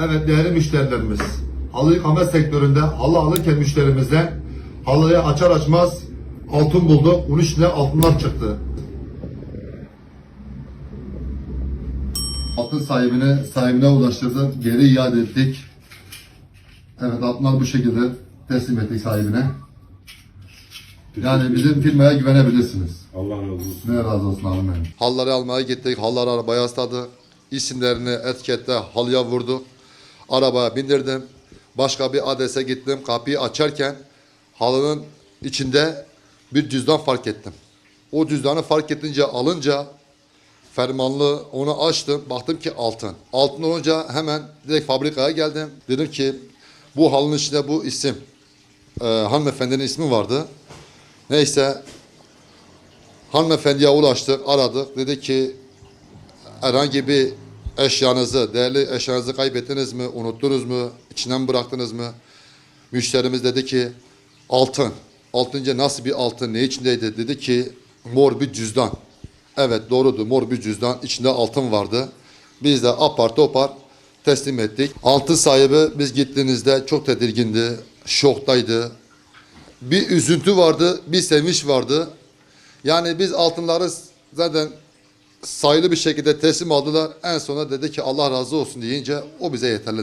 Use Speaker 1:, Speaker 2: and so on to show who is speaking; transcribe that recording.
Speaker 1: Evet değerli müşterilerimiz. Halı yıkama sektöründe halı alırken müşterimizden halıyı açar açmaz altın bulduk. Bunun içinde altınlar çıktı. Altın sahibine sahibine ulaştırdık. Geri iade ettik. Evet altınlar bu şekilde teslim ettik sahibine. Yani bizim firmaya güvenebilirsiniz.
Speaker 2: Allah razı olsun.
Speaker 1: Ne razı olsun abim benim.
Speaker 3: Halları almaya gittik. Halları arabaya asladı. İsimlerini etikette halıya vurdu. Arabaya bindirdim. Başka bir adrese gittim. Kapıyı açarken halının içinde bir cüzdan fark ettim. O cüzdanı fark edince alınca fermanlı onu açtım. Baktım ki altın. Altın olunca hemen direkt fabrikaya geldim. Dedim ki bu halının içinde bu isim. Ee, hanımefendinin ismi vardı. Neyse Hanımefendiye ulaştık, aradık. Dedi ki herhangi bir eşyanızı, değerli eşyanızı kaybettiniz mi, unuttunuz mu, içinden bıraktınız mı? Müşterimiz dedi ki altın. Altınca nasıl bir altın, ne içindeydi? Dedi ki mor bir cüzdan. Evet doğrudur mor bir cüzdan, içinde altın vardı. Biz de apar topar teslim ettik. Altın sahibi biz gittiğimizde çok tedirgindi, şoktaydı. Bir üzüntü vardı, bir sevinç vardı. Yani biz altınları zaten sayılı bir şekilde teslim aldılar. En sona dedi ki Allah razı olsun deyince o bize yeterli.